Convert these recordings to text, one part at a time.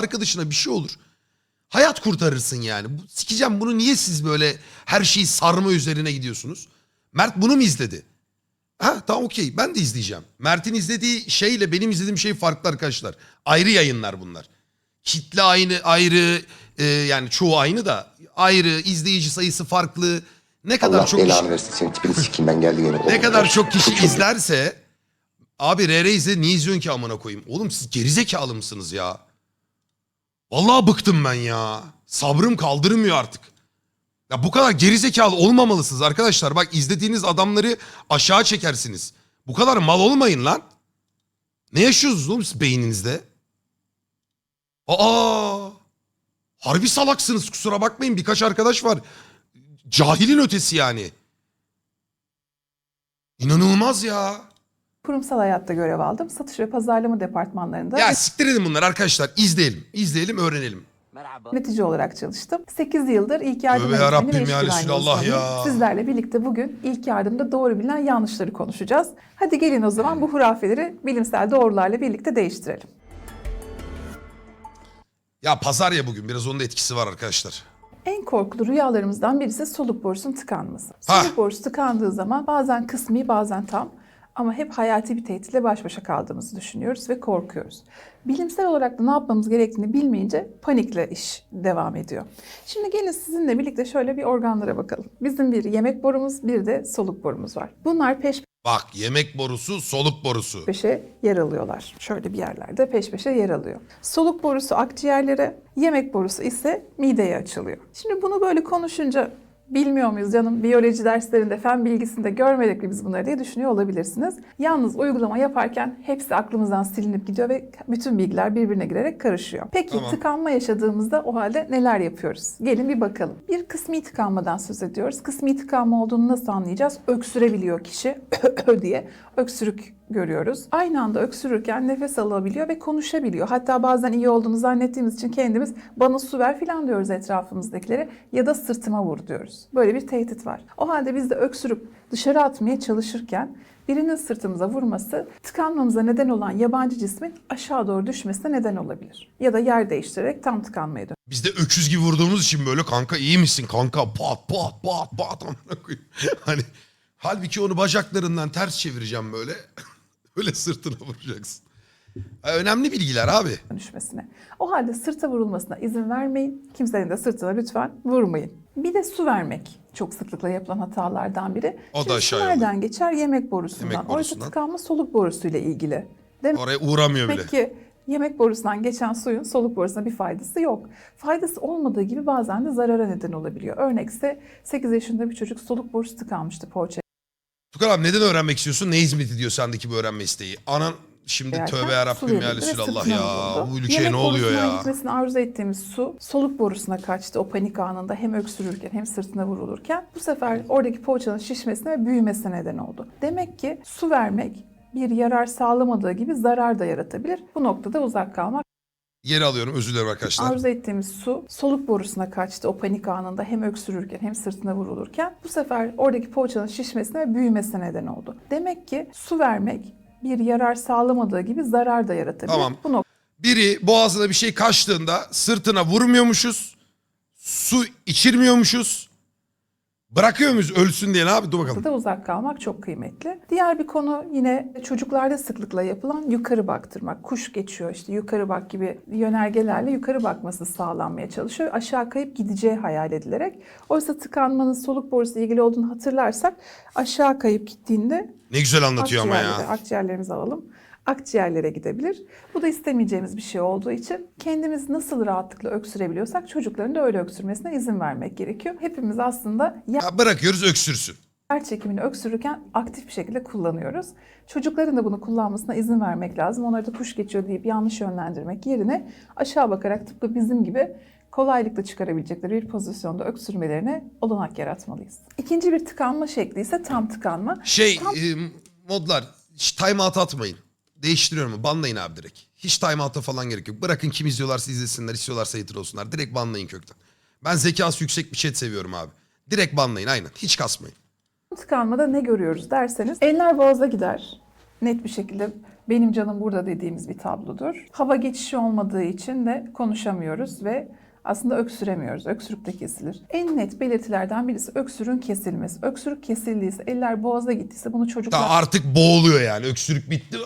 arkadaşına bir şey olur. Hayat kurtarırsın yani. Bu- Sikeceğim bunu niye siz böyle her şeyi sarma üzerine gidiyorsunuz? Mert bunu mu izledi? Ha tamam okey ben de izleyeceğim. Mert'in izlediği şeyle benim izlediğim şey farklı arkadaşlar. Ayrı yayınlar bunlar. Kitle aynı ayrı e, yani çoğu aynı da ayrı izleyici sayısı farklı. Ne kadar Allah çok belanı kişi, versin senin tipini sikeyim ben geldi yine. ne kadar çok kişi izlerse abi RR izle niye izliyorsun ki amına koyayım? Oğlum siz gerizekalı mısınız ya? Vallahi bıktım ben ya. Sabrım kaldırmıyor artık. Ya bu kadar gerizekalı olmamalısınız arkadaşlar. Bak izlediğiniz adamları aşağı çekersiniz. Bu kadar mal olmayın lan. Ne yaşıyorsunuz oğlum siz beyninizde? Aa! Harbi salaksınız kusura bakmayın. Birkaç arkadaş var. Cahilin ötesi yani. İnanılmaz ya. Kurumsal hayatta görev aldım. Satış ve pazarlama departmanlarında Ya siktir edin bunlar arkadaşlar. İzleyelim. İzleyelim öğrenelim. yönetici olarak çalıştım. 8 yıldır ilk yardım Tövbe eğitmeni yarabbim ve iş ya güvenliği Resulallah uzmanıyım. ya. Sizlerle birlikte bugün ilk yardımda doğru bilinen yanlışları konuşacağız. Hadi gelin o zaman bu hurafeleri bilimsel doğrularla birlikte değiştirelim. Ya pazar ya bugün. Biraz onun da etkisi var arkadaşlar. En korkulu rüyalarımızdan birisi soluk borusunun tıkanması. Ha. Soluk borusu tıkandığı zaman bazen kısmi bazen tam ama hep hayati bir tehditle baş başa kaldığımızı düşünüyoruz ve korkuyoruz. Bilimsel olarak da ne yapmamız gerektiğini bilmeyince panikle iş devam ediyor. Şimdi gelin sizinle birlikte şöyle bir organlara bakalım. Bizim bir yemek borumuz bir de soluk borumuz var. Bunlar peş Bak yemek borusu, soluk borusu. peşe yer alıyorlar. Şöyle bir yerlerde peş peşe yer alıyor. Soluk borusu akciğerlere, yemek borusu ise mideye açılıyor. Şimdi bunu böyle konuşunca bilmiyor muyuz canım? Biyoloji derslerinde, fen bilgisinde görmedik mi biz bunları diye düşünüyor olabilirsiniz. Yalnız uygulama yaparken hepsi aklımızdan silinip gidiyor ve bütün bilgiler birbirine girerek karışıyor. Peki Tamam. tıkanma yaşadığımızda o halde neler yapıyoruz? Gelin bir bakalım. Bir kısmi tıkanmadan söz ediyoruz. Kısmi tıkanma olduğunu nasıl anlayacağız? Öksürebiliyor kişi diye öksürük görüyoruz. Aynı anda öksürürken nefes alabiliyor ve konuşabiliyor. Hatta bazen iyi olduğunu zannettiğimiz için kendimiz bana su ver filan diyoruz etrafımızdakilere ya da sırtıma vur diyoruz. Böyle bir tehdit var. O halde biz de öksürüp dışarı atmaya çalışırken birinin sırtımıza vurması tıkanmamıza neden olan yabancı cismin aşağı doğru düşmesine neden olabilir. Ya da yer değiştirerek tam tıkanmaya dön. Biz de öküz gibi vurduğumuz için böyle kanka iyi misin kanka pat pat pat pat amına koyayım. Hani halbuki onu bacaklarından ters çevireceğim böyle. Öyle sırtına vuracaksın. Önemli bilgiler abi. düşmesine. O halde sırta vurulmasına izin vermeyin. Kimsenin de sırtına lütfen vurmayın. Bir de su vermek çok sıklıkla yapılan hatalardan biri. O da Şimdi su aşağıya nereden geçer? Yemek borusundan. Yemek Oysa borusundan. tıkanma soluk borusuyla ilgili. Demek Oraya uğramıyor bile. ki yemek borusundan geçen suyun soluk borusuna bir faydası yok. Faydası olmadığı gibi bazen de zarara neden olabiliyor. Örnekse 8 yaşında bir çocuk soluk borusu tıkanmıştı poğaça Tukan abi neden öğrenmek istiyorsun? Ne hizmet ediyor sendeki bu öğrenme isteği? Anan şimdi yerken tövbe yarabbim ya Resulallah ya. Bu ülkeye Yemek ne oluyor ya? gitmesini arzu ettiğimiz su soluk borusuna kaçtı o panik anında hem öksürürken hem sırtına vurulurken. Bu sefer oradaki poğaçanın şişmesine ve büyümesine neden oldu. Demek ki su vermek bir yarar sağlamadığı gibi zarar da yaratabilir. Bu noktada uzak kalmak Geri alıyorum özür dilerim arkadaşlar. Arzu ettiğimiz su soluk borusuna kaçtı o panik anında hem öksürürken hem sırtına vurulurken. Bu sefer oradaki poğaçanın şişmesine ve büyümesine neden oldu. Demek ki su vermek bir yarar sağlamadığı gibi zarar da yaratabilir. Tamam. Bu Biri boğazına bir şey kaçtığında sırtına vurmuyormuşuz. Su içirmiyormuşuz. Bırakıyor muyuz ölsün diye ne abi? Dur bakalım. noktada uzak kalmak çok kıymetli. Diğer bir konu yine çocuklarda sıklıkla yapılan yukarı baktırmak. Kuş geçiyor işte yukarı bak gibi yönergelerle yukarı bakması sağlanmaya çalışıyor. Aşağı kayıp gideceği hayal edilerek. Oysa tıkanmanın soluk borusuyla ilgili olduğunu hatırlarsak aşağı kayıp gittiğinde Ne güzel anlatıyor ama ya. akciğerlerimizi alalım. Akciğerlere gidebilir. Bu da istemeyeceğimiz bir şey olduğu için kendimiz nasıl rahatlıkla öksürebiliyorsak çocukların da öyle öksürmesine izin vermek gerekiyor. Hepimiz aslında Ha, bırakıyoruz öksürsün. yer çekimini öksürürken aktif bir şekilde kullanıyoruz. Çocukların da bunu kullanmasına izin vermek lazım. Onları da kuş geçiyor deyip yanlış yönlendirmek yerine aşağı bakarak tıpkı bizim gibi kolaylıkla çıkarabilecekleri bir pozisyonda öksürmelerine olanak yaratmalıyız. İkinci bir tıkanma şekli ise tam tıkanma. Şey e, modlar hiç time out atmayın. Değiştiriyorum. Banlayın abi direkt. Hiç time out'a falan gerek yok. Bırakın kim izliyorlarsa izlesinler. istiyorlarsa hater olsunlar. Direkt banlayın kökten. Ben zekası yüksek bir chat seviyorum abi. Direkt banlayın aynen. Hiç kasmayın. Tıkanmada ne görüyoruz derseniz eller boğaza gider. Net bir şekilde benim canım burada dediğimiz bir tablodur. Hava geçişi olmadığı için de konuşamıyoruz ve aslında öksüremiyoruz. Öksürük de kesilir. En net belirtilerden birisi öksürüğün kesilmesi. Öksürük kesildiyse, eller boğaza gittiyse bunu çocuklar Ta artık boğuluyor yani. Öksürük bitti.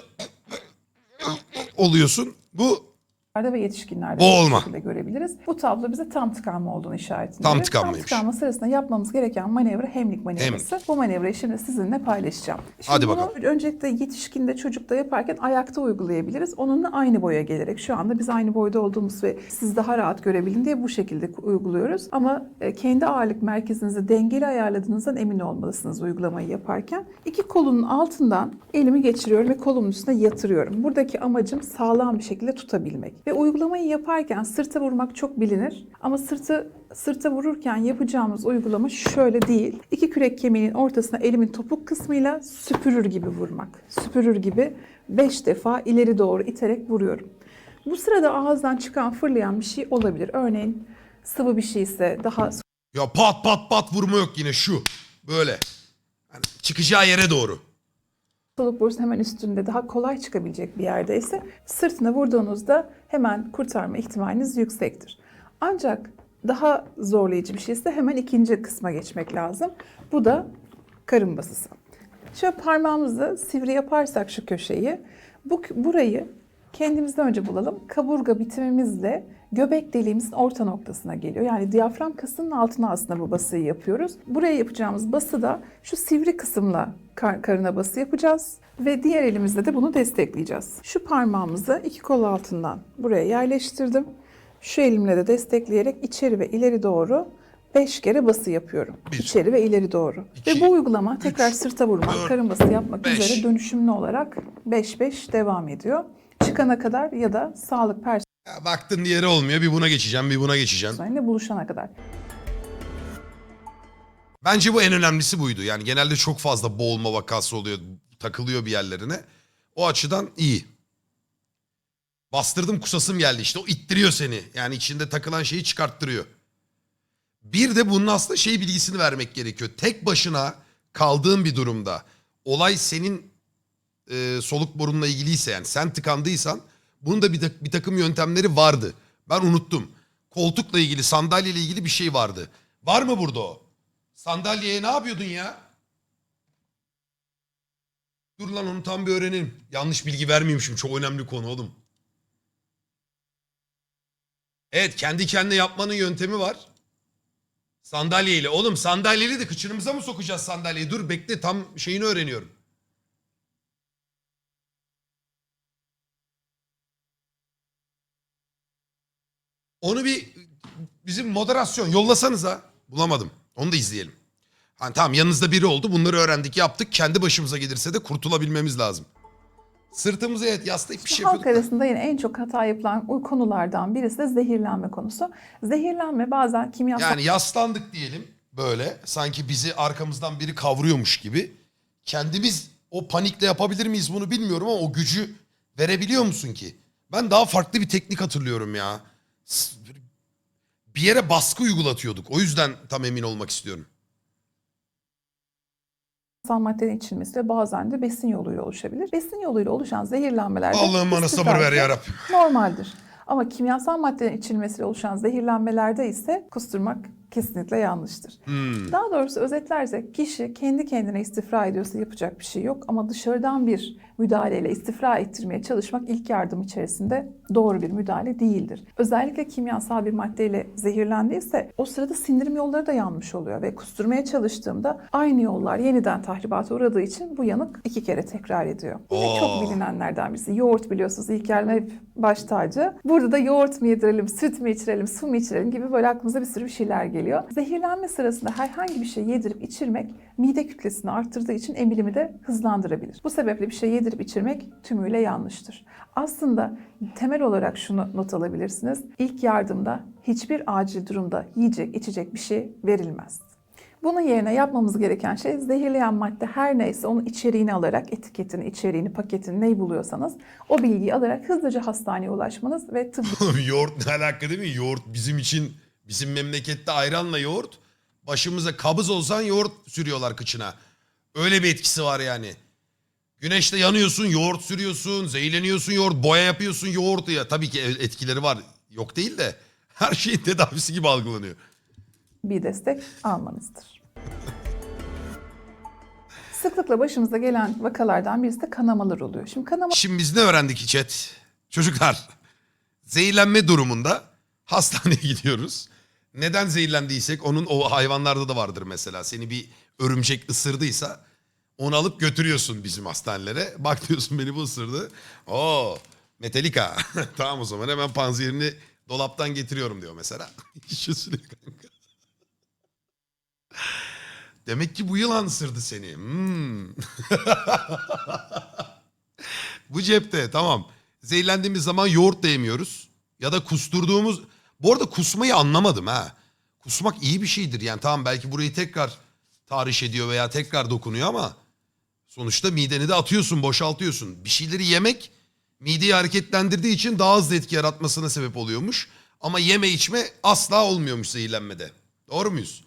Oluyorsun. Bu ve yetişkinlerde Boğulma. bu şekilde görebiliriz. Bu tablo bize tam tıkanma olduğunu işaret ediyor. Tam Tam tıkanmaymış. tıkanma sırasında yapmamız gereken manevra hemlik manevrası. Bu manevrayı şimdi sizinle paylaşacağım. Şimdi Hadi bunu bakalım. öncelikle yetişkinde çocukta yaparken ayakta uygulayabiliriz. Onunla aynı boya gelerek şu anda biz aynı boyda olduğumuz ve siz daha rahat görebilin diye bu şekilde uyguluyoruz. Ama e, kendi ağırlık merkezinizi dengeli ayarladığınızdan emin olmalısınız uygulamayı yaparken. İki kolunun altından elimi geçiriyorum ve kolumun üstüne yatırıyorum. Buradaki amacım sağlam bir şekilde tutabilmek. Ve uygulamayı yaparken sırta vurmak çok bilinir. Ama sırtı sırta vururken yapacağımız uygulama şöyle değil. İki kürek kemiğinin ortasına elimin topuk kısmıyla süpürür gibi vurmak. Süpürür gibi 5 defa ileri doğru iterek vuruyorum. Bu sırada ağızdan çıkan fırlayan bir şey olabilir. Örneğin sıvı bir şeyse daha ya pat pat pat vurma yok yine şu. Böyle. Hani çıkacağı yere doğru. Soluk borusu hemen üstünde daha kolay çıkabilecek bir yerdeyse sırtına vurduğunuzda hemen kurtarma ihtimaliniz yüksektir. Ancak daha zorlayıcı bir şeyse hemen ikinci kısma geçmek lazım. Bu da karın basısı. Şöyle parmağımızı sivri yaparsak şu köşeyi, bu burayı kendimizden önce bulalım. Kaburga bitimimizle göbek deliğimizin orta noktasına geliyor. Yani diyafram kasının altına aslında bu basıyı yapıyoruz. Buraya yapacağımız bası da şu sivri kısımla kar- karına bası yapacağız. Ve diğer elimizle de bunu destekleyeceğiz. Şu parmağımızı iki kol altından buraya yerleştirdim. Şu elimle de destekleyerek içeri ve ileri doğru 5 kere bası yapıyorum. Bir. İçeri ve ileri doğru. İki, ve bu uygulama tekrar üç, sırta vurmak, dört, karın bası yapmak beş. üzere dönüşümlü olarak 5-5 devam ediyor. Çıkana kadar ya da sağlık Ya baktın diğeri olmuyor. Bir buna geçeceğim, bir buna geçeceğim. buluşana kadar. Bence bu en önemlisi buydu. Yani genelde çok fazla boğulma vakası oluyor. Takılıyor bir yerlerine. O açıdan iyi. Bastırdım kusasım geldi işte. O ittiriyor seni. Yani içinde takılan şeyi çıkarttırıyor. Bir de bunun aslında şey bilgisini vermek gerekiyor. Tek başına kaldığın bir durumda olay senin e, soluk borunla ilgiliyse yani sen tıkandıysan bunun da bir, tak- bir takım yöntemleri vardı. Ben unuttum. Koltukla ilgili sandalyeyle ilgili bir şey vardı. Var mı burada o? Sandalyeye ne yapıyordun ya? Dur lan onu tam bir öğrenelim. Yanlış bilgi vermeyeyim çok önemli konu oğlum. Evet kendi kendine yapmanın yöntemi var. Sandalyeyle. Oğlum sandalyeyle de kıçınımıza mı sokacağız sandalyeyi? Dur bekle tam şeyini öğreniyorum. Onu bir bizim moderasyon yollasanıza. Bulamadım. Onu da izleyelim. Hani tamam yanınızda biri oldu. Bunları öğrendik yaptık. Kendi başımıza gelirse de kurtulabilmemiz lazım. Sırtımıza evet yaslayıp bir şey Halk yapıyorduk. arasında yine en çok hata yapılan konulardan birisi de zehirlenme konusu. Zehirlenme bazen kimyasal Yani yaslandık diyelim böyle sanki bizi arkamızdan biri kavruyormuş gibi. Kendimiz o panikle yapabilir miyiz bunu bilmiyorum ama o gücü verebiliyor musun ki? Ben daha farklı bir teknik hatırlıyorum ya. Bir yere baskı uygulatıyorduk. O yüzden tam emin olmak istiyorum. maddelerin içilmesi ve bazen de besin yoluyla oluşabilir. Besin yoluyla oluşan zehirlenmelerde Allah'ım bana sabır ver yarabbim. Normaldir. Ama kimyasal maddelerin içilmesiyle oluşan zehirlenmelerde ise kusturmak kesinlikle yanlıştır. Hmm. Daha doğrusu özetlersek kişi kendi kendine istifra ediyorsa yapacak bir şey yok ama dışarıdan bir müdahaleyle istifra ettirmeye çalışmak ilk yardım içerisinde doğru bir müdahale değildir. Özellikle kimyasal bir maddeyle zehirlendiyse o sırada sindirim yolları da yanmış oluyor ve kusturmaya çalıştığımda aynı yollar yeniden tahribata uğradığı için bu yanık iki kere tekrar ediyor. Yine Oo. çok bilinenlerden birisi. Yoğurt biliyorsunuz ilk yardım hep baş tacı. Burada da yoğurt mu yedirelim, süt mü içirelim, su mu içirelim gibi böyle aklımıza bir sürü bir şeyler geliyor. Zehirlenme sırasında herhangi bir şey yedirip içirmek mide kütlesini arttırdığı için emilimi de hızlandırabilir. Bu sebeple bir şey yedirip içirmek tümüyle yanlıştır. Aslında temel olarak şunu not alabilirsiniz. İlk yardımda hiçbir acil durumda yiyecek, içecek bir şey verilmez. Bunun yerine yapmamız gereken şey zehirleyen madde her neyse onun içeriğini alarak, etiketini, içeriğini, paketini neyi buluyorsanız o bilgiyi alarak hızlıca hastaneye ulaşmanız ve tıbbi yoğurt ne alaka değil mi? Yoğurt bizim için bizim memlekette ayranla yoğurt. Başımıza kabız olsan yoğurt sürüyorlar kıçına. Öyle bir etkisi var yani. Güneşte yanıyorsun, yoğurt sürüyorsun, zehirleniyorsun, yoğurt, boya yapıyorsun, yoğurt ya. Tabii ki etkileri var. Yok değil de her şeyin tedavisi gibi algılanıyor. bir destek almanızdır. Sıklıkla başımıza gelen vakalardan birisi de kanamalar oluyor. Şimdi kanama Şimdi biz ne öğrendik chat? Çocuklar zehirlenme durumunda hastaneye gidiyoruz. Neden zehirlendiysek onun o hayvanlarda da vardır mesela. Seni bir örümcek ısırdıysa onu alıp götürüyorsun bizim hastanelere. Bak diyorsun beni bu ısırdı. Oo Metallica. tamam o zaman hemen panzerini dolaptan getiriyorum diyor mesela. İşiyorsun kanka. Demek ki bu yılan ısırdı seni. Hmm. Bu cepte tamam. Zehirlendiğimiz zaman yoğurt da yemiyoruz. Ya da kusturduğumuz... Bu arada kusmayı anlamadım ha. Kusmak iyi bir şeydir. Yani tamam belki burayı tekrar tahriş ediyor veya tekrar dokunuyor ama... Sonuçta mideni de atıyorsun, boşaltıyorsun. Bir şeyleri yemek mideyi hareketlendirdiği için daha hızlı etki yaratmasına sebep oluyormuş. Ama yeme içme asla olmuyormuş zehirlenmede. Doğru muyuz?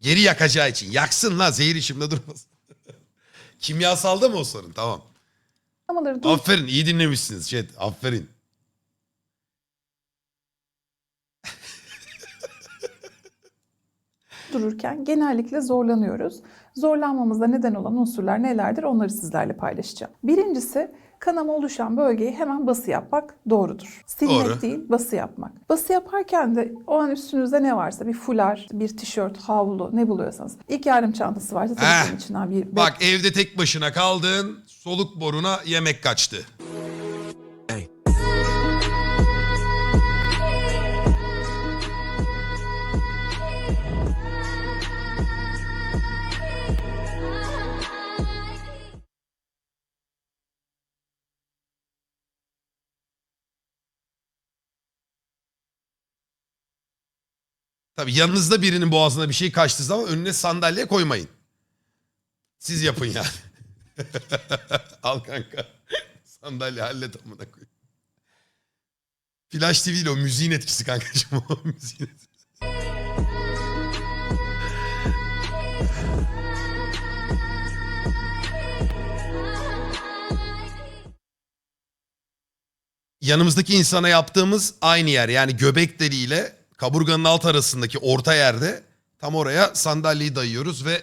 Geri yakacağı için. Yaksın la zehir içimde durmasın. Kimyasalda mı o sorun? Tamam. dur- Aferin iyi dinlemişsiniz chat. Aferin. Dururken genellikle zorlanıyoruz. Zorlanmamıza neden olan unsurlar nelerdir onları sizlerle paylaşacağım. Birincisi kanama oluşan bölgeyi hemen bası yapmak doğrudur. Silmek Doğru. değil bası yapmak. Bası yaparken de o an üstünüzde ne varsa bir fular, bir tişört, havlu ne buluyorsanız. İlk yardım çantası varsa tabii onun içinden bir Bak evde tek başına kaldın. Soluk boruna yemek kaçtı. Tabii yanınızda birinin boğazına bir şey kaçtığı zaman önüne sandalye koymayın. Siz yapın yani. Al kanka. Sandalye hallet amına koy. Flash TV değil o müziğin etkisi kankacığım o müziğin etkisi. Yanımızdaki insana yaptığımız aynı yer yani göbek deliğiyle kaburganın alt arasındaki orta yerde tam oraya sandalyeyi dayıyoruz ve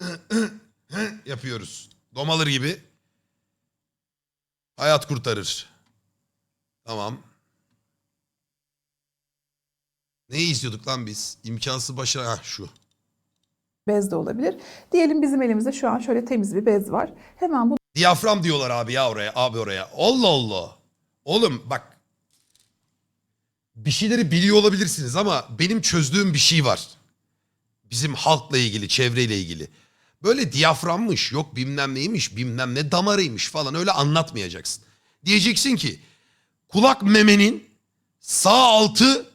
yapıyoruz. Domalır gibi. Hayat kurtarır. Tamam. Neyi izliyorduk lan biz? İmkansız başarı... Ha şu. bez de olabilir. Diyelim bizim elimizde şu an şöyle temiz bir bez var. Hemen bu Diyafram diyorlar abi ya oraya, abi oraya. Allah Allah. Oğlum bak. Bir şeyleri biliyor olabilirsiniz ama benim çözdüğüm bir şey var. Bizim halkla ilgili, çevreyle ilgili. Böyle diyaframmış, yok bilmem neymiş, bilmem ne damarıymış falan öyle anlatmayacaksın. Diyeceksin ki kulak memenin sağ altı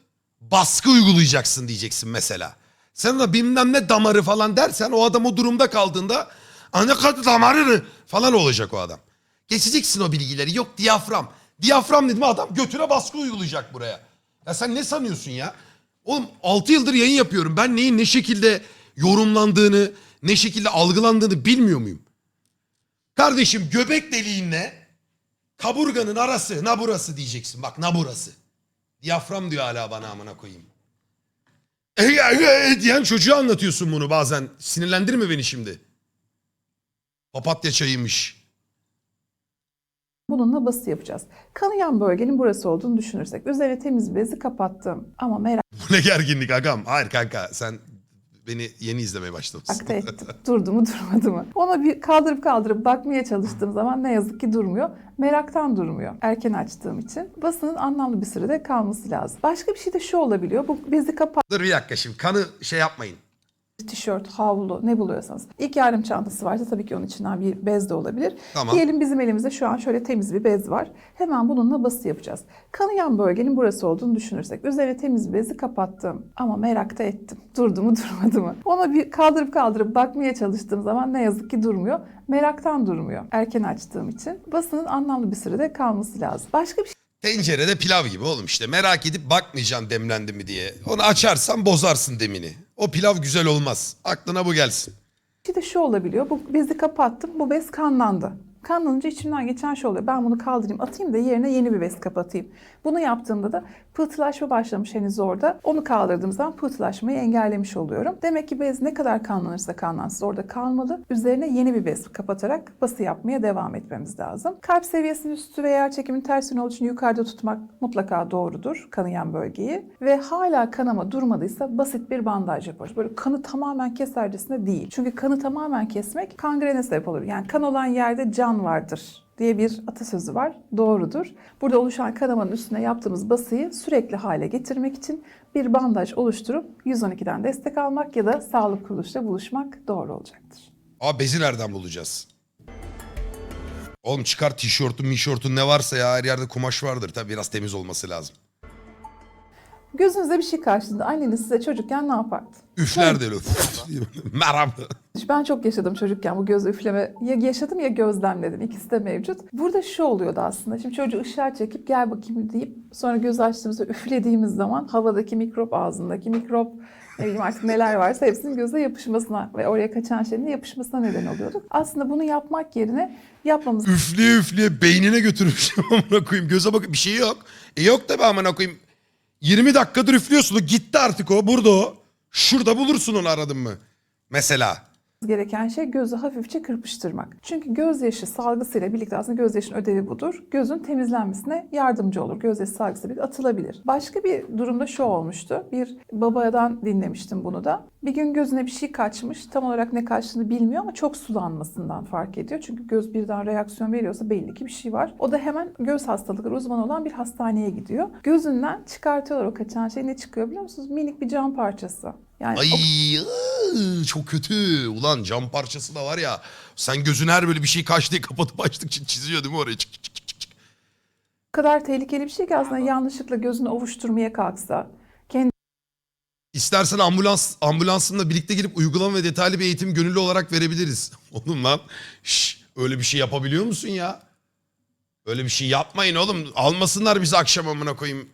baskı uygulayacaksın diyeceksin mesela. Sen ona bilmem ne damarı falan dersen o adam o durumda kaldığında ana katı damarı falan olacak o adam. Geçeceksin o bilgileri. Yok diyafram. Diyafram dedim adam götüne baskı uygulayacak buraya. Ya sen ne sanıyorsun ya? Oğlum 6 yıldır yayın yapıyorum. Ben neyin ne şekilde yorumlandığını, ne şekilde algılandığını bilmiyor muyum? Kardeşim göbek deliğinle kaburganın arası, na burası diyeceksin. Bak na burası. Diyafram diyor hala bana amına koyayım. E, e, e diyen çocuğa anlatıyorsun bunu bazen. Sinirlendirme beni şimdi. Papatya çayıymış. Bununla bası yapacağız. Kanayan bölgenin burası olduğunu düşünürsek üzerine temiz bezi kapattım ama merak Bu ne gerginlik agam. Hayır kanka sen beni yeni izlemeye başlamışsın. Akta ettim. Durdu mu durmadı mı? Ona bir kaldırıp kaldırıp bakmaya çalıştığım zaman ne yazık ki durmuyor. Meraktan durmuyor. Erken açtığım için. Basının anlamlı bir sürede kalması lazım. Başka bir şey de şu olabiliyor. Bu bezi kapat Dur bir dakika şimdi kanı şey yapmayın. Tişört, havlu ne buluyorsanız. İlk yardım çantası varsa tabii ki onun içinden bir bez de olabilir. Tamam. Diyelim bizim elimizde şu an şöyle temiz bir bez var. Hemen bununla bası yapacağız. Kanayan bölgenin burası olduğunu düşünürsek üzerine temiz bir bezi kapattım ama merakta ettim. Durdu mu durmadı mı? Ona bir kaldırıp kaldırıp bakmaya çalıştığım zaman ne yazık ki durmuyor. Meraktan durmuyor. Erken açtığım için. Basının anlamlı bir sürede kalması lazım. Başka bir şey Tencerede pilav gibi oğlum işte merak edip bakmayacaksın demlendi mi diye. Onu açarsan bozarsın demini. O pilav güzel olmaz. Aklına bu gelsin. şey de şu olabiliyor. Bu bezi kapattım. Bu bez kanlandı. Kanlanınca içimden geçen şey oluyor. Ben bunu kaldırayım, atayım da yerine yeni bir bez kapatayım. Bunu yaptığımda da pıhtılaşma başlamış henüz orada. Onu kaldırdığım zaman pıhtılaşmayı engellemiş oluyorum. Demek ki bez ne kadar kanlanırsa kanlansın orada kalmalı. Üzerine yeni bir bez kapatarak bası yapmaya devam etmemiz lazım. Kalp seviyesinin üstü ve yer çekimin ters yönü olduğu için yukarıda tutmak mutlaka doğrudur kanayan bölgeyi. Ve hala kanama durmadıysa basit bir bandaj yaparız. Böyle kanı tamamen kesercesine değil. Çünkü kanı tamamen kesmek kangrene sebep olur. Yani kan olan yerde can vardır diye bir atasözü var. Doğrudur. Burada oluşan kanamanın üstüne yaptığımız basıyı sürekli hale getirmek için bir bandaj oluşturup 112'den destek almak ya da sağlık kuruluşuyla buluşmak doğru olacaktır. Aa bezi nereden bulacağız? Oğlum çıkar tişörtün mişörtün ne varsa ya her yerde kumaş vardır. Tabii biraz temiz olması lazım. Gözünüze bir şey karşılığında anneniz size çocukken ne yapardı? Üfler de öyle. Merhaba. Ben çok yaşadım çocukken bu göz üfleme. Ya yaşadım ya gözlemledim. İkisi de mevcut. Burada şu oluyordu aslında. Şimdi çocuğu ışığa çekip gel bakayım deyip sonra göz açtığımızda üflediğimiz zaman havadaki mikrop, ağzındaki mikrop, ne bileyim artık neler varsa hepsinin göze yapışmasına ve oraya kaçan şeyin yapışmasına neden oluyorduk. Aslında bunu yapmak yerine yapmamız Üfleye üfleye beynine götürmüşüm amına koyayım. Göze bak bir şey yok. E yok tabii amına koyayım. 20 dakikadır üflüyorsun. Gitti artık o. Burada o. Şurada bulursun onu aradın mı? Mesela. Gereken şey gözü hafifçe kırpıştırmak. Çünkü gözyaşı salgısıyla birlikte aslında gözyaşının ödevi budur. Gözün temizlenmesine yardımcı olur. Gözyaşı salgısı birlikte atılabilir. Başka bir durumda şu olmuştu. Bir babadan dinlemiştim bunu da. Bir gün gözüne bir şey kaçmış. Tam olarak ne kaçtığını bilmiyor ama çok sulanmasından fark ediyor. Çünkü göz birden reaksiyon veriyorsa belli ki bir şey var. O da hemen göz hastalıkları uzmanı olan bir hastaneye gidiyor. Gözünden çıkartıyorlar o kaçan şey. Ne çıkıyor biliyor musunuz? Minik bir cam parçası. Yani Ay ıı, çok kötü. Ulan cam parçası da var ya. Sen gözün her böyle bir şey kaç diye kapatıp açtıkça çiziyor değil mi oraya? Çık, çık, çık, çık, çık. kadar tehlikeli bir şey ki aslında yanlışlıkla gözünü ovuşturmaya kalksa, kendi İstersen ambulans ambulansınla birlikte girip uygulama ve detaylı bir eğitim gönüllü olarak verebiliriz. Oğlum lan şş, öyle bir şey yapabiliyor musun ya? Öyle bir şey yapmayın oğlum. Almasınlar bizi akşam amına koyayım.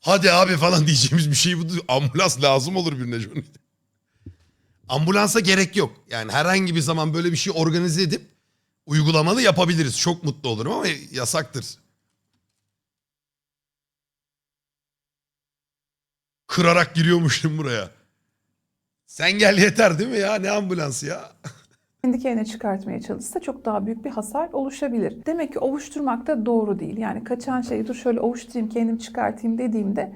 Hadi abi falan diyeceğimiz bir şey bu. Ambulans lazım olur birine. Ambulansa gerek yok. Yani herhangi bir zaman böyle bir şey organize edip uygulamalı yapabiliriz. Çok mutlu olurum ama yasaktır. Kırarak giriyormuşum buraya. Sen gel yeter değil mi ya? Ne ambulansı ya? kendi kendine çıkartmaya çalışsa çok daha büyük bir hasar oluşabilir. Demek ki ovuşturmak da doğru değil. Yani kaçan şeyi dur şöyle ovuşturayım kendim çıkartayım dediğimde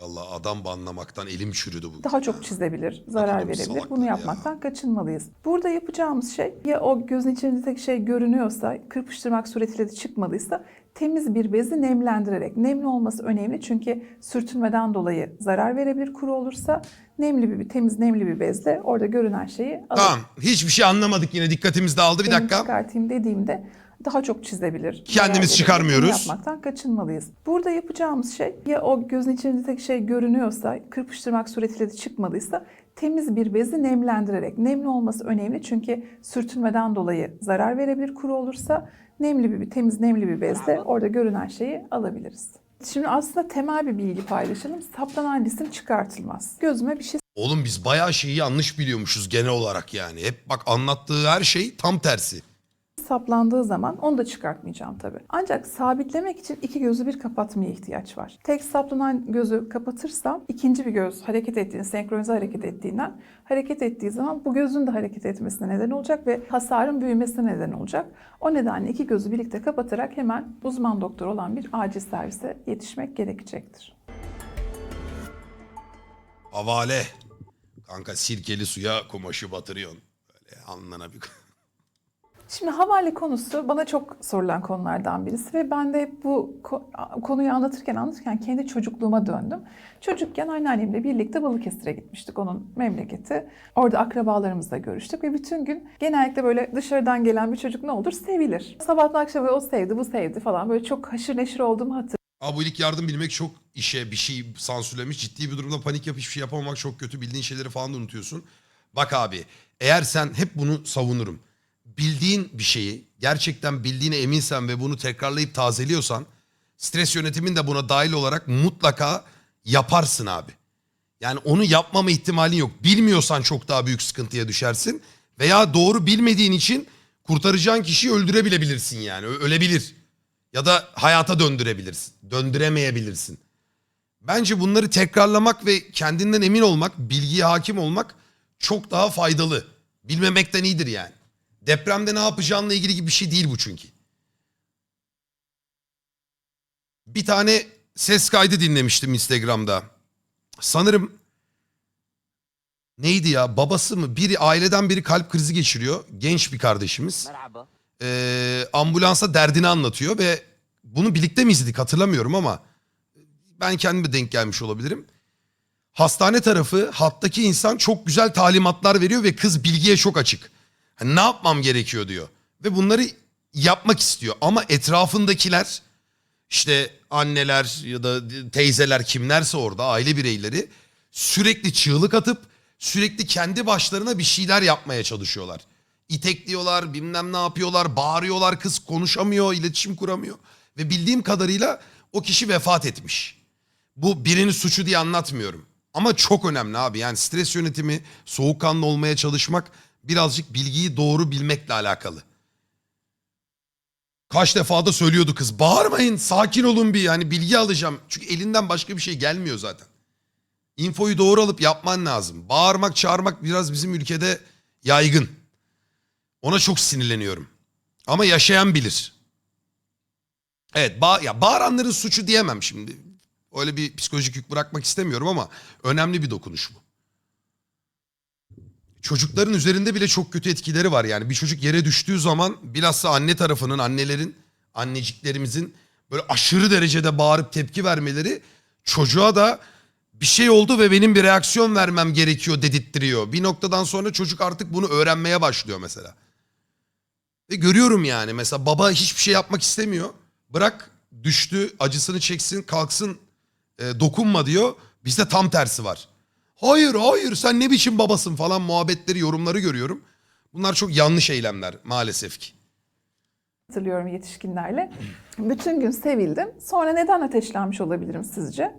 Allah adam banlamaktan elim çürüdü bu. daha çok çizebilir, zarar verebilir. Bunu ya. yapmaktan kaçınmalıyız. Burada yapacağımız şey ya o gözün içindeki şey görünüyorsa, kırpıştırmak suretiyle de çıkmadıysa temiz bir bezi nemlendirerek. Nemli olması önemli çünkü sürtünmeden dolayı zarar verebilir kuru olursa. Nemli bir, temiz nemli bir bezle orada görünen şeyi alıp Tamam. Hiçbir şey anlamadık yine. Dikkatimiz dağıldı. Bir Benim dakika. çıkartayım dediğimde daha çok çizebilir. Kendimiz çıkarmıyoruz. Bunu yapmaktan kaçınmalıyız. Burada yapacağımız şey ya o gözün içindeki şey görünüyorsa, kırpıştırmak suretiyle de çıkmadıysa temiz bir bezi nemlendirerek. Nemli olması önemli çünkü sürtünmeden dolayı zarar verebilir kuru olursa. Nemli bir, temiz nemli bir bezle orada görünen şeyi alabiliriz. Şimdi aslında temel bir bilgi paylaşalım. Saplanan cisim çıkartılmaz. Gözüme bir şey Oğlum biz bayağı şeyi yanlış biliyormuşuz genel olarak yani. Hep bak anlattığı her şey tam tersi. Saplandığı zaman onu da çıkartmayacağım tabii. Ancak sabitlemek için iki gözü bir kapatmaya ihtiyaç var. Tek saplanan gözü kapatırsam ikinci bir göz hareket ettiğini, senkronize hareket ettiğinden hareket ettiği zaman bu gözün de hareket etmesine neden olacak ve hasarın büyümesine neden olacak. O nedenle iki gözü birlikte kapatarak hemen uzman doktor olan bir acil servise yetişmek gerekecektir. Havale. Kanka sirkeli suya kumaşı batırıyorsun. Böyle alnına bir... Şimdi havale konusu bana çok sorulan konulardan birisi ve ben de bu ko- konuyu anlatırken anlatırken kendi çocukluğuma döndüm. Çocukken anneannemle birlikte Balıkesir'e gitmiştik onun memleketi. Orada akrabalarımızla görüştük ve bütün gün genellikle böyle dışarıdan gelen bir çocuk ne olur sevilir. Sabahtan akşama o sevdi bu sevdi falan böyle çok haşır neşir olduğumu hatırlıyorum. İlk yardım bilmek çok işe bir şey sansürlemiş. Ciddi bir durumda panik yapıp hiçbir şey yapamamak çok kötü. Bildiğin şeyleri falan da unutuyorsun. Bak abi eğer sen hep bunu savunurum. Bildiğin bir şeyi gerçekten bildiğine eminsen ve bunu tekrarlayıp tazeliyorsan stres yönetimin de buna dahil olarak mutlaka yaparsın abi. Yani onu yapmama ihtimalin yok. Bilmiyorsan çok daha büyük sıkıntıya düşersin. Veya doğru bilmediğin için kurtaracağın kişiyi öldürebilebilirsin yani. Ölebilir. Ya da hayata döndürebilirsin. Döndüremeyebilirsin. Bence bunları tekrarlamak ve kendinden emin olmak, bilgiye hakim olmak çok daha faydalı. Bilmemekten iyidir yani. Depremde ne yapacağınla ilgili gibi bir şey değil bu çünkü. Bir tane ses kaydı dinlemiştim Instagram'da. Sanırım neydi ya babası mı biri aileden biri kalp krizi geçiriyor. Genç bir kardeşimiz. Ee, ambulansa derdini anlatıyor ve bunu birlikte mi izledik hatırlamıyorum ama ben kendime denk gelmiş olabilirim. Hastane tarafı hattaki insan çok güzel talimatlar veriyor ve kız bilgiye çok açık. Hani ne yapmam gerekiyor diyor. Ve bunları yapmak istiyor ama etrafındakiler işte anneler ya da teyzeler kimlerse orada aile bireyleri sürekli çığlık atıp sürekli kendi başlarına bir şeyler yapmaya çalışıyorlar. İtekliyorlar bilmem ne yapıyorlar bağırıyorlar kız konuşamıyor iletişim kuramıyor. Ve bildiğim kadarıyla o kişi vefat etmiş. Bu birinin suçu diye anlatmıyorum. Ama çok önemli abi yani stres yönetimi soğukkanlı olmaya çalışmak birazcık bilgiyi doğru bilmekle alakalı. Kaç defa da söylüyordu kız. Bağırmayın, sakin olun bir. Yani bilgi alacağım. Çünkü elinden başka bir şey gelmiyor zaten. Infoyu doğru alıp yapman lazım. Bağırmak, çağırmak biraz bizim ülkede yaygın. Ona çok sinirleniyorum. Ama yaşayan bilir. Evet, ba ya bağıranların suçu diyemem şimdi. Öyle bir psikolojik yük bırakmak istemiyorum ama önemli bir dokunuş bu. Çocukların üzerinde bile çok kötü etkileri var yani. Bir çocuk yere düştüğü zaman bilhassa anne tarafının, annelerin, anneciklerimizin böyle aşırı derecede bağırıp tepki vermeleri çocuğa da bir şey oldu ve benim bir reaksiyon vermem gerekiyor dedirttiriyor. Bir noktadan sonra çocuk artık bunu öğrenmeye başlıyor mesela. Ve görüyorum yani mesela baba hiçbir şey yapmak istemiyor. Bırak düştü acısını çeksin kalksın e, dokunma diyor. Bizde tam tersi var. Hayır hayır sen ne biçim babasın falan muhabbetleri yorumları görüyorum. Bunlar çok yanlış eylemler maalesef ki. hatırlıyorum yetişkinlerle. Bütün gün sevildim. Sonra neden ateşlenmiş olabilirim sizce?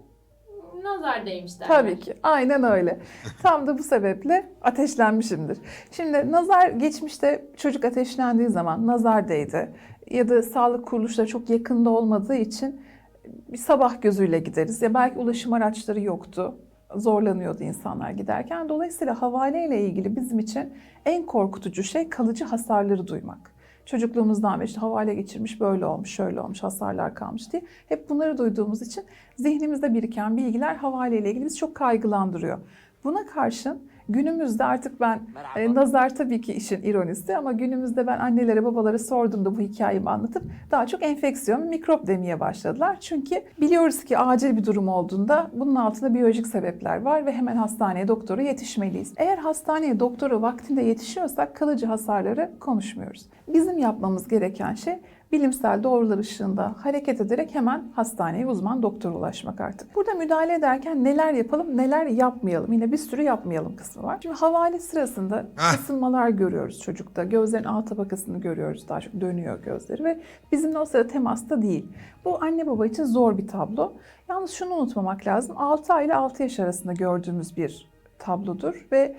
Nazar değmiş derler. Tabii ki. Aynen öyle. Tam da bu sebeple ateşlenmişimdir. Şimdi nazar geçmişte çocuk ateşlendiği zaman nazar değdi ya da sağlık kuruluşları çok yakında olmadığı için bir sabah gözüyle gideriz. Ya belki ulaşım araçları yoktu. Zorlanıyordu insanlar giderken. Dolayısıyla havaleyle ilgili bizim için en korkutucu şey kalıcı hasarları duymak. Çocukluğumuzdan beri işte havale geçirmiş, böyle olmuş, şöyle olmuş, hasarlar kalmış diye. Hep bunları duyduğumuz için zihnimizde biriken bilgiler havaleyle ilgili bizi çok kaygılandırıyor. Buna karşın günümüzde artık ben e, nazar tabii ki işin ironisi ama günümüzde ben annelere babalara sorduğumda bu hikayemi anlatıp daha çok enfeksiyon, mikrop demeye başladılar. Çünkü biliyoruz ki acil bir durum olduğunda bunun altında biyolojik sebepler var ve hemen hastaneye doktora yetişmeliyiz. Eğer hastaneye doktora vaktinde yetişiyorsak kalıcı hasarları konuşmuyoruz. Bizim yapmamız gereken şey bilimsel doğrular ışığında hareket ederek hemen hastaneye uzman doktora ulaşmak artık. Burada müdahale ederken neler yapalım, neler yapmayalım. Yine bir sürü yapmayalım kısmı var. Şimdi havale sırasında ısınmalar görüyoruz çocukta. Gözlerin alt tabakasını görüyoruz. Daha çok dönüyor gözleri ve bizimle o sırada temasta değil. Bu anne baba için zor bir tablo. Yalnız şunu unutmamak lazım. 6 ay ile 6 yaş arasında gördüğümüz bir tablodur ve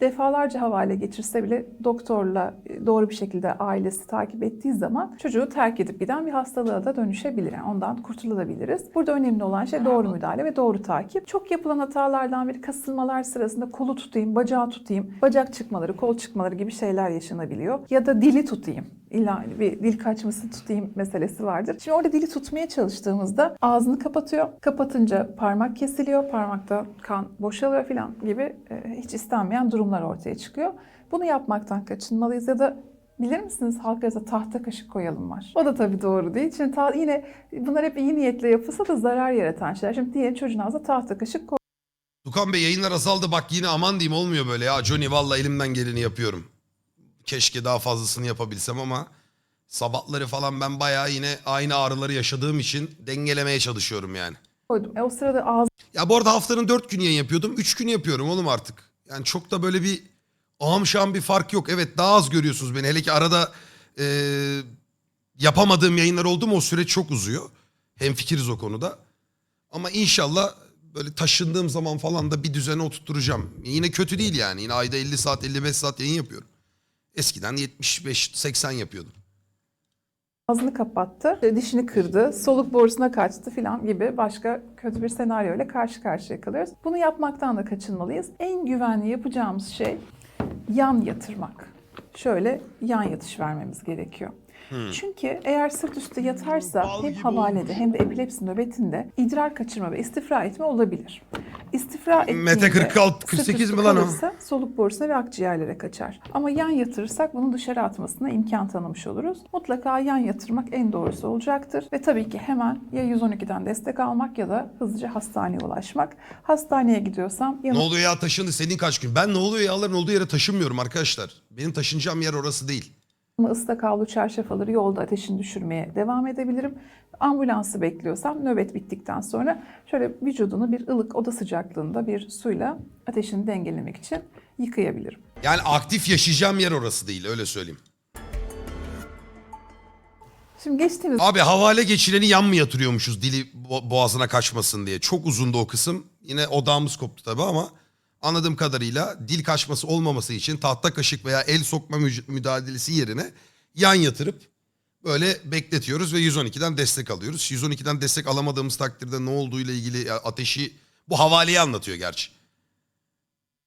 defalarca havale geçirse bile doktorla e, doğru bir şekilde ailesi takip ettiği zaman çocuğu terk edip giden bir hastalığa da dönüşebilir. Yani ondan kurtulabiliriz. Burada önemli olan şey doğru müdahale ve doğru takip. Çok yapılan hatalardan biri kasılmalar sırasında kolu tutayım, bacağı tutayım, bacak çıkmaları, kol çıkmaları gibi şeyler yaşanabiliyor. Ya da dili tutayım. İlla bir dil kaçması tutayım meselesi vardır. Şimdi orada dili tutmaya çalıştığımızda ağzını kapatıyor. Kapatınca parmak kesiliyor. Parmakta kan boşalıyor falan gibi e, hiç istenmeyen durumlar ortaya çıkıyor. Bunu yapmaktan kaçınmalıyız ya da Bilir misiniz halk arasında tahta kaşık koyalım var. O da tabii doğru değil. Şimdi ta- yine bunlar hep iyi niyetle yapılsa da zarar yaratan şeyler. Şimdi diyelim çocuğun ağzına tahta kaşık Dukan Bey yayınlar azaldı bak yine aman diyeyim olmuyor böyle ya. Johnny valla elimden geleni yapıyorum. Keşke daha fazlasını yapabilsem ama sabahları falan ben bayağı yine aynı ağrıları yaşadığım için dengelemeye çalışıyorum yani. koydum. E, o sırada ağzı Ya bu arada haftanın dört gün yayın yapıyordum. Üç gün yapıyorum oğlum artık. Yani çok da böyle bir ağam şam bir fark yok. Evet daha az görüyorsunuz beni. Hele ki arada e, yapamadığım yayınlar oldu mu o süreç çok uzuyor. Hem fikiriz o konuda. Ama inşallah böyle taşındığım zaman falan da bir düzene oturtturacağım. Yine kötü değil yani. Yine ayda 50 saat 55 saat yayın yapıyorum. Eskiden 75-80 yapıyordum. Ağzını kapattı, dişini kırdı, soluk borusuna kaçtı filan gibi başka kötü bir senaryo ile karşı karşıya kalıyoruz. Bunu yapmaktan da kaçınmalıyız. En güvenli yapacağımız şey yan yatırmak. Şöyle yan yatış vermemiz gerekiyor. Çünkü eğer sırt üstü yatarsa hem havalede hem de epilepsi nöbetinde idrar kaçırma ve istifra etme olabilir. İstifra ettiğinde Mete 46, sırt 48 üstü mi lan o? kalırsa soluk borusuna ve akciğerlere kaçar. Ama yan yatırırsak bunu dışarı atmasına imkan tanımış oluruz. Mutlaka yan yatırmak en doğrusu olacaktır. Ve tabii ki hemen ya 112'den destek almak ya da hızlıca hastaneye ulaşmak. Hastaneye gidiyorsam Ne yanımda oluyor ya taşındı senin kaç gün? Ben ne oluyor yağların olduğu yere taşınmıyorum arkadaşlar. Benim taşınacağım yer orası değil. Islak havlu çarşaf alır yolda ateşini düşürmeye devam edebilirim. Ambulansı bekliyorsam nöbet bittikten sonra şöyle vücudunu bir ılık oda sıcaklığında bir suyla ateşini dengelemek için yıkayabilirim. Yani aktif yaşayacağım yer orası değil öyle söyleyeyim. Şimdi geçtiğimiz Abi havale geçireni yan mı yatırıyormuşuz dili bo- boğazına kaçmasın diye. Çok uzundu o kısım. Yine odağımız koptu tabii ama anladığım kadarıyla dil kaçması olmaması için tahta kaşık veya el sokma mü- müdahalesi yerine yan yatırıp böyle bekletiyoruz ve 112'den destek alıyoruz. 112'den destek alamadığımız takdirde ne olduğu ile ilgili ateşi bu havaleyi anlatıyor gerçi.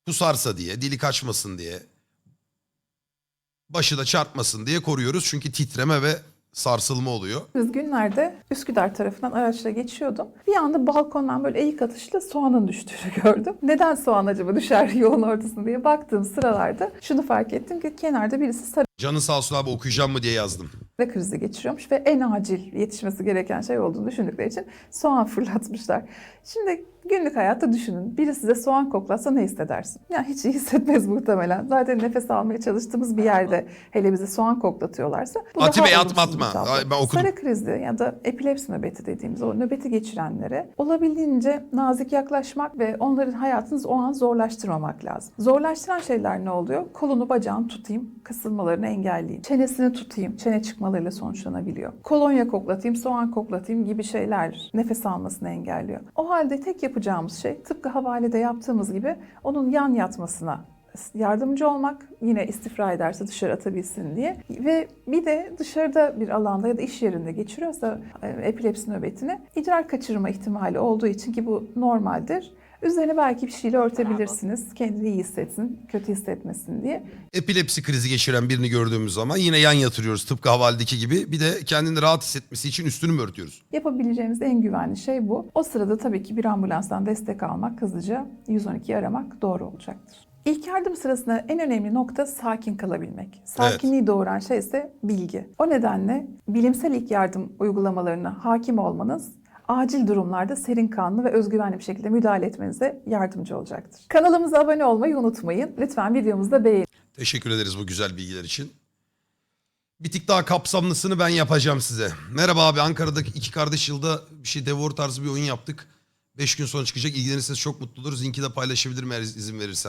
Kusarsa diye, dili kaçmasın diye, başı da çarpmasın diye koruyoruz. Çünkü titreme ve sarsılma oluyor. günlerde Üsküdar tarafından araçla geçiyordum. Bir anda balkondan böyle eğik atışlı soğanın düştüğünü gördüm. Neden soğan acaba düşer yolun ortasında diye baktığım sıralarda şunu fark ettim ki kenarda birisi sarı Canın sağ olsun abi okuyacağım mı diye yazdım. krizi geçiriyormuş ve en acil yetişmesi gereken şey olduğunu düşündükleri için soğan fırlatmışlar. Şimdi günlük hayatta düşünün. Biri size soğan koklatsa ne hissedersin? Ya hiç iyi hissetmez muhtemelen. Zaten nefes almaya çalıştığımız bir yerde hele bize soğan koklatıyorlarsa bu Ati Bey, atma, atma. ben okudum. Sarı krizi ya da epilepsi nöbeti dediğimiz o nöbeti geçirenlere olabildiğince nazik yaklaşmak ve onların hayatını o an zorlaştırmamak lazım. Zorlaştıran şeyler ne oluyor? Kolunu bacağını tutayım, kısılmalarını engelleyeyim. Çenesini tutayım, çene çıkmalarıyla sonuçlanabiliyor. Kolonya koklatayım, soğan koklatayım gibi şeyler nefes almasını engelliyor. O halde tek yapacağımız şey tıpkı havalede yaptığımız gibi onun yan yatmasına yardımcı olmak yine istifra ederse dışarı atabilsin diye ve bir de dışarıda bir alanda ya da iş yerinde geçiriyorsa e, epilepsi nöbetini idrar kaçırma ihtimali olduğu için ki bu normaldir. Üzerine belki bir şeyle örtebilirsiniz. Kendini iyi hissetsin, kötü hissetmesin diye. Epilepsi krizi geçiren birini gördüğümüz zaman yine yan yatırıyoruz tıpkı havalideki gibi. Bir de kendini rahat hissetmesi için üstünü mü örtüyoruz? Yapabileceğimiz en güvenli şey bu. O sırada tabii ki bir ambulanstan destek almak, hızlıca 112'yi aramak doğru olacaktır. İlk yardım sırasında en önemli nokta sakin kalabilmek. Sakinliği doğuran şey ise bilgi. O nedenle bilimsel ilk yardım uygulamalarına hakim olmanız acil durumlarda serin kanlı ve özgüvenli bir şekilde müdahale etmenize yardımcı olacaktır. Kanalımıza abone olmayı unutmayın. Lütfen videomuzu da beğenin. Teşekkür ederiz bu güzel bilgiler için. Bir tık daha kapsamlısını ben yapacağım size. Merhaba abi Ankara'daki iki kardeş yılda bir şey Devor tarzı bir oyun yaptık. Beş gün sonra çıkacak. İlgilenirseniz çok mutlu oluruz. Linki de paylaşabilirim eğer izin verirsen.